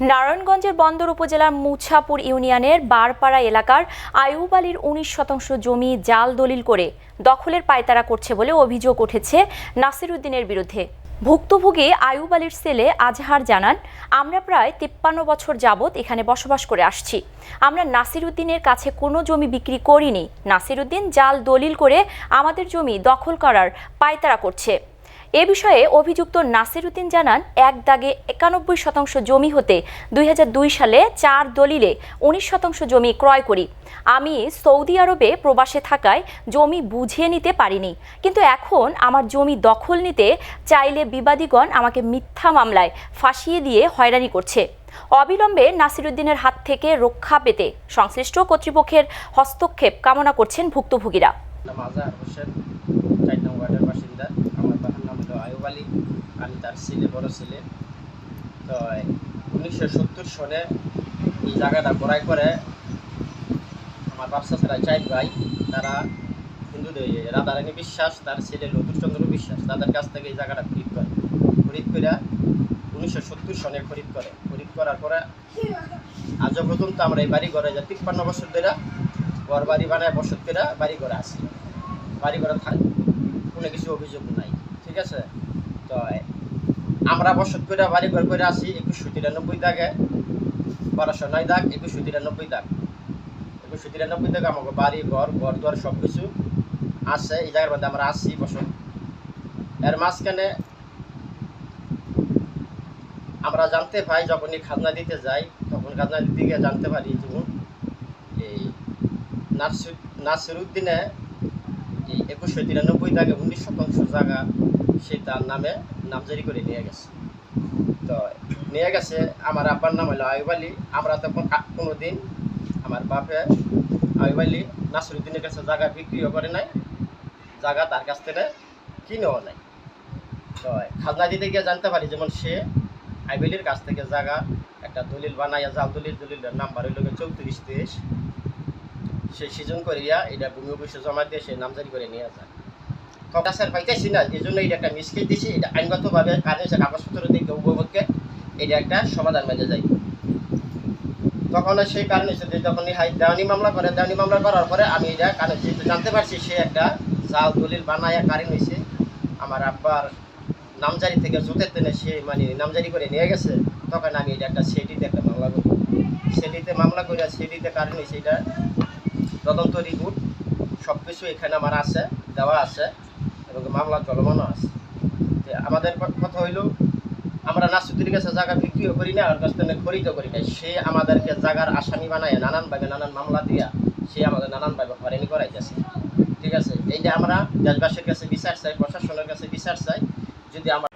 নারায়ণগঞ্জের বন্দর উপজেলার মুছাপুর ইউনিয়নের বারপাড়া এলাকার আয়ুব আলীর উনিশ শতাংশ জমি জাল দলিল করে দখলের পায়তারা করছে বলে অভিযোগ উঠেছে নাসির উদ্দিনের বিরুদ্ধে। ভুক্তভোগী আয়ুব আলীর ছেলে আজহার জানান, আমরা প্রায় তিপ্পান্ন বছর যাবৎ এখানে বসবাস করে আসছি। আমরা নাসির উদ্দিনের কাছে কোনো জমি বিক্রি করিনি। নাসির উদ্দিন জাল দলিল করে আমাদের জমি দখল করার পায়তারা করছে। এ বিষয়ে অভিযুক্ত নাসির উদ্দিন জানান, এক দাগে একানব্বই শতাংশ জমি হতে দুই হাজার দুই সালে চার দলিলে উনিশ শতাংশ জমি ক্রয় করি। আমি সৌদি আরবে প্রবাসে থাকায় জমি বুঝিয়ে নিতে পারিনি। কিন্তু এখন আমার জমি দখল নিতে চাইলে বিবাদীগণ আমাকে মিথ্যা মামলায় ফাঁসিয়ে দিয়ে হয়রানি করছে। অবিলম্বে নাসিরুদ্দিনের হাত থেকে রক্ষা পেতে সংশ্লিষ্ট কর্তৃপক্ষের হস্তক্ষেপ কামনা করছেন ভুক্তভোগীরা। আমার হলো আয়ুব আলী, আমি তার ছেলে, বড় ছেলে। তো উনিশশো সত্তর সনে এই জায়গাটা ক্রয় করে আমার বাচ্চা ছেলে চাই ভাই, তারা হিন্দু দে- রাধারানী বিশ্বাস, তার ছেলে লতুরচন্দ্র বিশ্বাস, তাদের কাছ থেকে এই জায়গাটা খরিদ করে। খরিদ করে উনিশশো সত্তর সনে খরিদ করে। খরিদ করার পরে আজও পর্যন্ত আমরা এই বাড়ি ঘরে তিপ্পান্ন বছর ধরে ঘর বাড়ি বানায়, বসত করে বাড়ি ঘরে আসি। বাড়ি ঘরে থাক, কোনো কিছু অভিযোগ নাই। ঠিক আছে? তো আমরা বসত করে বাড়ি ঘর করে আসি একুশশো তিরানব্বই দাগে। বারোশো নয় দাগ, একুশশো তিরানব্বই দাগ। একুশশো তিরানব্বই দাগে আমাকে বাড়ি, ঘর ঘর দুয়ার সব কিছু আছে, এই জায়গার মধ্যে আমরা আসি বসত। এর মাঝখানে আমরা জানতে পাই, যখনই খাজনা দিতে যাই, তখন খাজনা দিতে গিয়ে জানতে পারি যেমন এই নাসির নাসিরুদ্দিনে এই একুশশো তিরানব্বই দাগে উনিশ শতাংশ জায়গা সে তার নামে নামজারি করে নিয়ে গেছে। তো নিয়ে গেছে, আমার আব্বার নাম হলো আয়ুব আলী। আমরা তখন কোনো দিন আমার বাপে আয়ুব আলী নাসিরুদ্দিনের কাছে জায়গা বিক্রিও করে নাই জায়গা তার কাছ থেকে কিনেও নাই। তো খাজনা দিতে গিয়ে জানতে পারি যেমন সে আইবেলির কাছ থেকে জায়গা একটা দলিল বানাইয়া জাল দলিল দলিলের নাম্বার হইল চৌত্রিশ তেইশ। সে সিজন করিয়া এটা ভূমি অফিসে জমা দিয়ে সে নামজারি করে নিয়ে যায়। স্যার পাইতেছি না এই জন্য এটা একটা মিসকেট দিছি এটা আইনগতভাবে কাজে সে কাগজপত্র দিকে উপভোগকে এটা একটা সমাধান মেজে যায়। তখন সেই কারণে যে যখন দেওয়ানি মামলা করে, দেওয়ানি মামলা করার পরে আমি এটা কারণে যেহেতু জানতে পারছি, সে একটা জাল দলিল বানাইয়া কারণ হয়েছে আমার আব্বার নামজারি থেকে জোতের দিনে সে মানে নামজারি করে নিয়ে গেছে। তখন আমি এটা একটা সেটিতে একটা মামলা করি। সেটিতে মামলা করে সেটিতে কারণ হয়েছে এটা। তদন্ত রিপোর্ট সব কিছু এখানে আমার আছে, দেওয়া আছে। এবং মামলা চলমানও আছে। আমাদের কথা হইল, আমরা নাসুদ্দির কাছে জায়গা বিক্রিও করি না, আর কাছ খরিদও করি না। সে আমাদেরকে জায়গার আসামি বানায় নানানভাবে নানান মামলা দিয়া সে আমাদের নানানভাবে হয়রানি করাইতেছে। ঠিক আছে? এই যে আমরা দেশবাসীর কাছে বিচার চাই, প্রশাসনের কাছে বিচার চাই। যদি আমরা